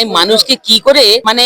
ভাই মানুষকে কি করে মানে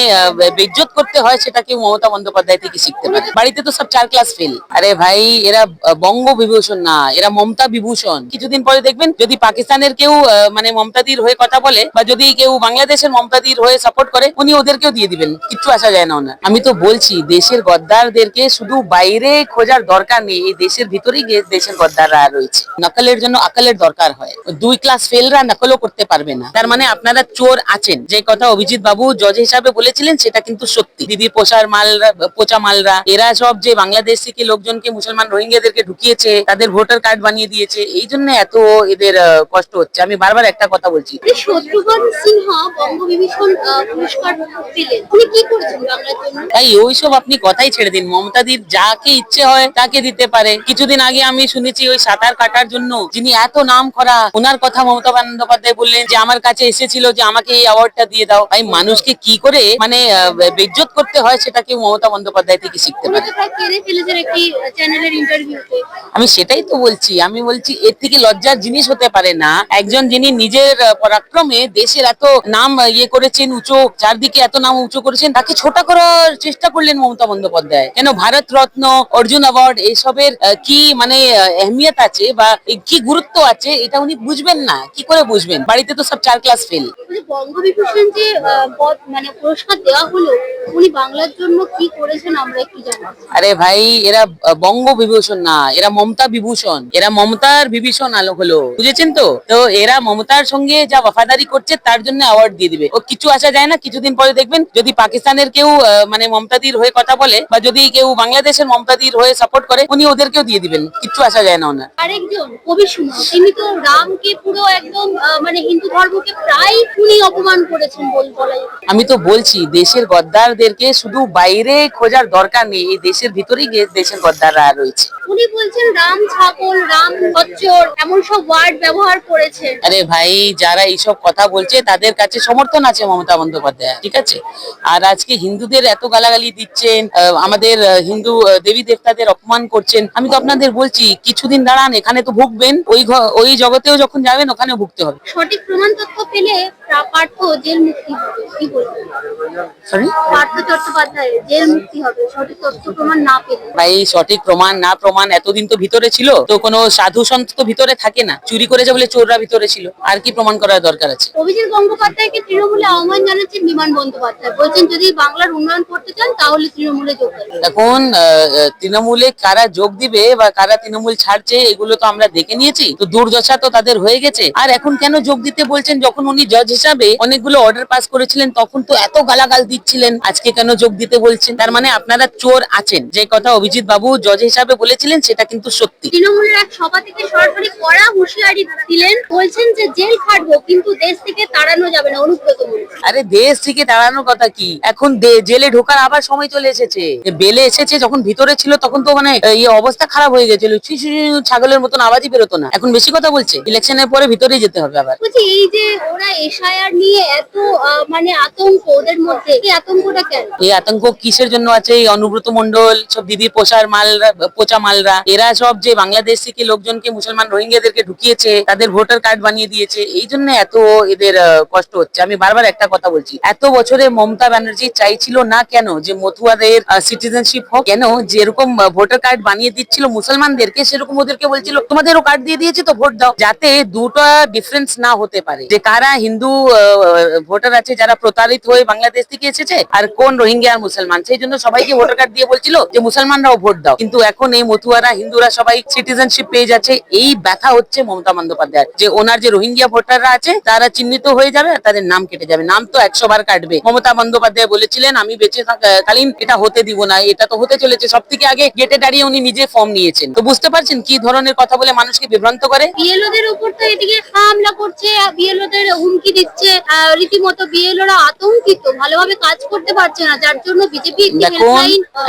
বেজ্জত করতে হয় সেটা কেউ মমতা বন্দ্যোপাধ্যায় থেকে শিখতে পারে। বাড়িতে তো সব চার ক্লাস ফেল আরে ভাই এরা বঙ্গ বিভূষণ না এরা মমতা বিভূষণ। কিছুদিন পরে দেখবেন যদি পাকিস্তানের কেউ মানে মমতাদির হয়ে কথা বলে বা যদি কেউ বাংলাদেশের মমতাদির হয়ে সাপোর্ট করে উনি ওদেরকেও দিয়ে দিবেন। কিচ্ছু আসা যায় না ওনার। আমি তো বলছি দেশের গদ্দারদেরকে শুধু বাইরে খোঁজার দরকার নেই এই দেশের ভিতরেই দেশের গদ্দাররা রয়েছে। নকলের জন্য আকালের দরকার হয়। দুই ক্লাস ফেলরা নকলও করতে পারবে না। তার মানে আপনারা চোর আছেন যে কথা অভিজিৎ বাবু জজ হিসাবে বলেছিলেন সেটা কিন্তু সত্যি। দিদি পোষার মালরা পোচা মালরা এরা সব যে বাংলাদেশ থেকে লোকজনকে মুসলমান রোহিঙ্গাদেরকে ঢুকিয়েছে তাদের ভোটার কার্ড বানিয়ে দিয়েছে এই জন্য এত এদের কষ্ট হচ্ছে। আমি বারবার একটা কথা বলছি। শত্রুঘ্ন সিনহা বঙ্গবিভূষণ পুরস্কার পেলেন। উনি কি করেছেন বাংলার জন্য? তাই ওইসব আপনি কথাই ছেড়ে দিন। মমতাদির যাকে ইচ্ছে হয় তাকে দিতে পারে। কিছুদিন আগে আমি শুনেছি ওই সাঁতার কাটার জন্য যিনি এত নাম করা ওনার কথা মমতা বন্দ্যোপাধ্যায় বললেন যে আমার কাছে এসেছিল যে আমাকে এই অ্যাওয়ার্ডটা দিয়ে দাও। ভাই মানুষকে কি করে মানে বেজ্জত করতে হয় সেটা কেউ মমতা বন্দ্যোপাধ্যায় থেকে শিখতে পারে। আমি সেটাই তো বলছি। আমি বলছি এর থেকে লজ্জার জিনিস হতে পারে না। একজন যিনি নিজের পরাক্রমে দেশের এত নাম ইয়ে করেছেন উঁচু চারদিকে এত নাম উঁচু করেছেন তাকে ছোট করার চেষ্টা করলেন মমতা বন্দ্যোপাধ্যায়। কেন ভারত রত্ন অর্জুন অ্যাওয়ার্ড এসবের কি মানে আহমিয়ত আছে বা কি গুরুত্ব আছে এটা উনি বুঝবেন না। কি করে বুঝবেন? বাড়িতে তো সব চার ক্লাস ফেল বঙ্গবিভূষণ যে মানে পুরস্কার দেওয়া হলো উনি বাংলার জন্য কি করেছেন আমরা একটু আরে ভাই এরা বঙ্গ বিভূষণ না এরা মমতা বিভূষণ। এরা মমতার বিভীষণ আলো হলো বুঝেছেন তো? তো এরা মমতার সঙ্গে যা ওয়াফাদারি করছে তার জন্য অ্যাওয়ার্ড দিয়ে দিবে। ও কিছু আসা যায় না কিছুদিন পরে দেখবেন যদি পাকিস্তানের কেউ মানে মমতাদির হয়ে কথা বলে বা যদি কেউ বাংলাদেশের মমতাদির হয়ে সাপোর্ট করে উনি ওদেরকেও দিয়ে দিবেন কিচ্ছু আসা যায় না ওনার। আরেকজন কবি সুমন তিনি তো রামকে পুরো একদম মানে হিন্দু ধর্মকে প্রায় উনি অপমান করেছেন বল বলা আমি তো বলছি দেশের গদ্দারদেরকে শুধু বাইরে খোঁজার দরকার নেই এই দেশের ভিতরেই দেশের গদ্দাররা রয়েছে। উনি বলছেন রাম ছাগল রাম খচ্চর এমন সব ওয়ার্ড ব্যবহার করেছেন। আরে ভাই যারা এইসব কথা বলছে তাদের কাছে সমর্থন আছে মমতা বন্দ্যোপাধ্যায় ঠিক আছে? আর আজকে হিন্দুদের এত গালাগালি দিচ্ছেন আমাদের হিন্দু দেবী দেবতাদের অপমান করছেন আমি তো আপনাদের বলছি কিছুদিন দাঁড়ান এখানে তো ভুগবেন ওই ওই জগতেও যখন যাবেন ওখানেও ভুগতে হবে। সঠিক প্রমাণ তথ্য পেলে পার্থ জেল মুক্তি হবে কি বলবেন? সরি পার্থ চট্টোপাধ্যায় জেল মুক্তি হবে সঠিক তথ্য প্রমাণ না পেলে। ভাই সঠিক প্রমাণ না প্রমাণ এতদিন তো ভিতরে ছিল তো কোনো সাধু সন্ত তো ভিতরে থাকে না। চুরি করেছে বলে চোররা ভিতরে ছিল আর কি প্রমাণ করার দরকার আছে? অভিজিৎ গঙ্গোপাধ্যায়কে তৃণমূলে আহ্বান জানাচ্ছেন বিমান বন্দ্যোপাধ্যায়। বলছেন যদি বাংলার উন্নয়ন করতে চান তাহলে এখন তৃণমূলে কারা যোগ দিবে বা কারা তৃণমূল ছাড়ছে এগুলো তো আমরা দেখে নিয়েছি। তো দুর্দশা তো তাদের হয়ে গেছে। আর এখন কেন যোগ দিতে বলছেন যখন উনি জজ হিসাবে অনেকগুলো অর্ডার পাস করেছিলেন, তখন তো এত গালাগাল দিচ্ছিলেন, আজকে কেন যোগ দিতে বলছেন? তার মানে আপনারা চোর আছেন। যে কথা অভিজিৎ বাবু জজ হিসাবে বলেছিলেন, সেটা কিন্তু সত্যি। তৃণমূলের এক সভা থেকে সরাসরি কড়া হুঁশিয়ারি দিলেন, বলছেন যে জেল খাটবো, কিন্তু দেশ তাড়ানো যাবে না অনুব্রত আরে দেশ থেকে দাঁড়ানোর কথা কি? এখন জেলে ঢোকার আবার সময় চলে এসেছে। বেলে এসেছে যখন ভিতরে ছিল তখন তো মানে আহ, ইয়ে অবস্থা খারাপ হয়ে গেছিল। ছাগলের মতন আওয়াজই বেরোতো না। এখন বেশি কথা বলছে। ইলেকশনের পরে ভিতরেই যেতে হবে আবার। বলছি এই যে ওরা এসআইআর নিয়ে এত মানে আতঙ্ক ওদের মধ্যে এই আতঙ্কটা কেন? এই আতঙ্ক কিসের জন্য আছে? এই অনুব্রত মন্ডল সব দিদি পোষার মালরা পোচা মালরা এরা সব যে বাংলাদেশ থেকে লোকজনকে মুসলমান রোহিঙ্গাদেরকে ঢুকিয়েছে তাদের ভোটার কার্ড বানিয়ে দিয়েছে এই জন্য এত এদের কষ্ট হচ্ছে। আমি বারবার একটা কথা বলছি, এত বছরে মমতা ব্যানার্জি চাইছিল না কেন যে মথুয়াদের সিটিজেনশিপ হোক? কেন যেরকম ভোটার কার্ড বানিয়ে দিচ্ছিল মুসলমানদেরকে, সেরকম ওদেরকে বলছিল, তোমাদেরও কার্ড দিয়ে দিয়েছে তো ভোট দাও। যাতে দুটো ডিফারেন্স না হতে পারে। যে কারা হিন্দু ভোটার আছে, যারা প্রতারিত হয়ে বাংলাদেশ থেকে এসেছে, আর কোন রোহিঙ্গা আর মুসলমান? সেই জন্য সবাইকে ভোটার কার্ড দিয়ে বলছিল যে, মুসলমানরাও ভোট দাও। কিন্তু এখন এই মথুয়ারা হিন্দুরা সবাই সিটিজেনশিপ পেয়ে যাচ্ছে। এই ব্যথা হচ্ছে মমতা বন্দ্যোপাধ্যায় যে ওনার যে রোহিঙ্গা ভোটাররা আছে, তারা চিহ্নিত হয়ে যাবে আর তাদের নাম কেটে যাবে। নাম তো একশো বার কাটবে। মমতা বন্দ্যোপাধ্যায় বলেছিলেন আমি বেঁচে থাকাকালীন এটা হতে দিব না এটা তো হতে চলেছে। সব থেকে আগে গেটে দাঁড়িয়ে উনি নিজে ফর্ম নিয়েছেন। তো বুঝতে পারছেন কি ধরনের কথা বলে মানুষকে বিভ্রান্ত করে? বিএলওদের উপর তো এদিকে হামলা করছে বিএলওদের হুমকি দিচ্ছে রীতিমতো বিএলওরা আতঙ্কিত ভালোভাবে কাজ করতে পারছে না যার জন্য বিজেপি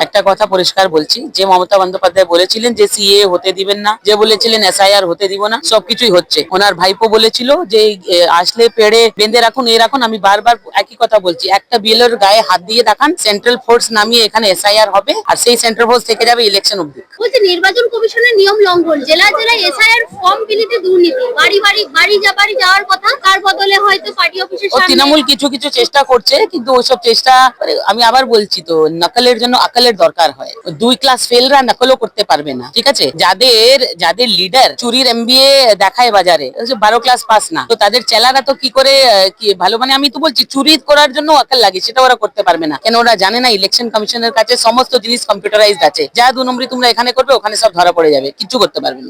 একটি কথা পরিষ্কার বলছি যে মমতা বন্দ্যোপাধ্যায় বলেছিলেন যে সিএ হতে দিবেন না যে বলেছিলেন এসআইআর হতে দিব না সবকিছুই হচ্ছে। ওনার ভাইপো বলেছিল যে আসলে পেড়ে বেঁধে রাখুন এ রাখুন আমি বারবার একই কথা বলছি। একটা বিএলওর গায়ে হাত দিয়ে দেখান সেন্ট্রাল ফোর্স নামিয়ে এখানে এসআইআর হবে আর সেই সেন্ট্রাল ফোর্স থেকে যাবে ইলেকশন অব্দি বলছে নির্বাচন কমিশনের নিয়ম লঙ্ঘন জেলায় জেলায় এসআইআর ফর্ম বিলিতে দুর্নীতি বাড়ি বাড়ি বাড়ি যা বাড়ি যাওয়ার কথা তার বদলে হয়তো পার্টি অফিসের সামনে তৃণমূল কিছু কিছু চেষ্টা করছে কিন্তু ওইসব চেষ্টা মানে আমি আবার বলছি তো নকলের জন্য আকলের দরকার হয়। দুই ক্লাস ফেলরা নকলও করতে পারবে না ঠিক আছে? যাদের যাদের লিডার চুরির এমবিএ দেখায় বাজারে বারো ক্লাস পাস না। তো তাদের চেলারা তো কি করে আহ, কি ভালো? মানে আমি তো বলছি চুরি করার জন্য আকাল লাগে সেটা ওরা করতে পারবে না। কেন ওরা জানে না ইলেকশন কমিশনের কাছে সমস্ত জিনিস কম্পিউটারাইজড আছে। যা দু নম্বরই তোমরা এখানে করবে ওখানে সব ধরা পড়ে যাবে কিছু করতে পারবে না।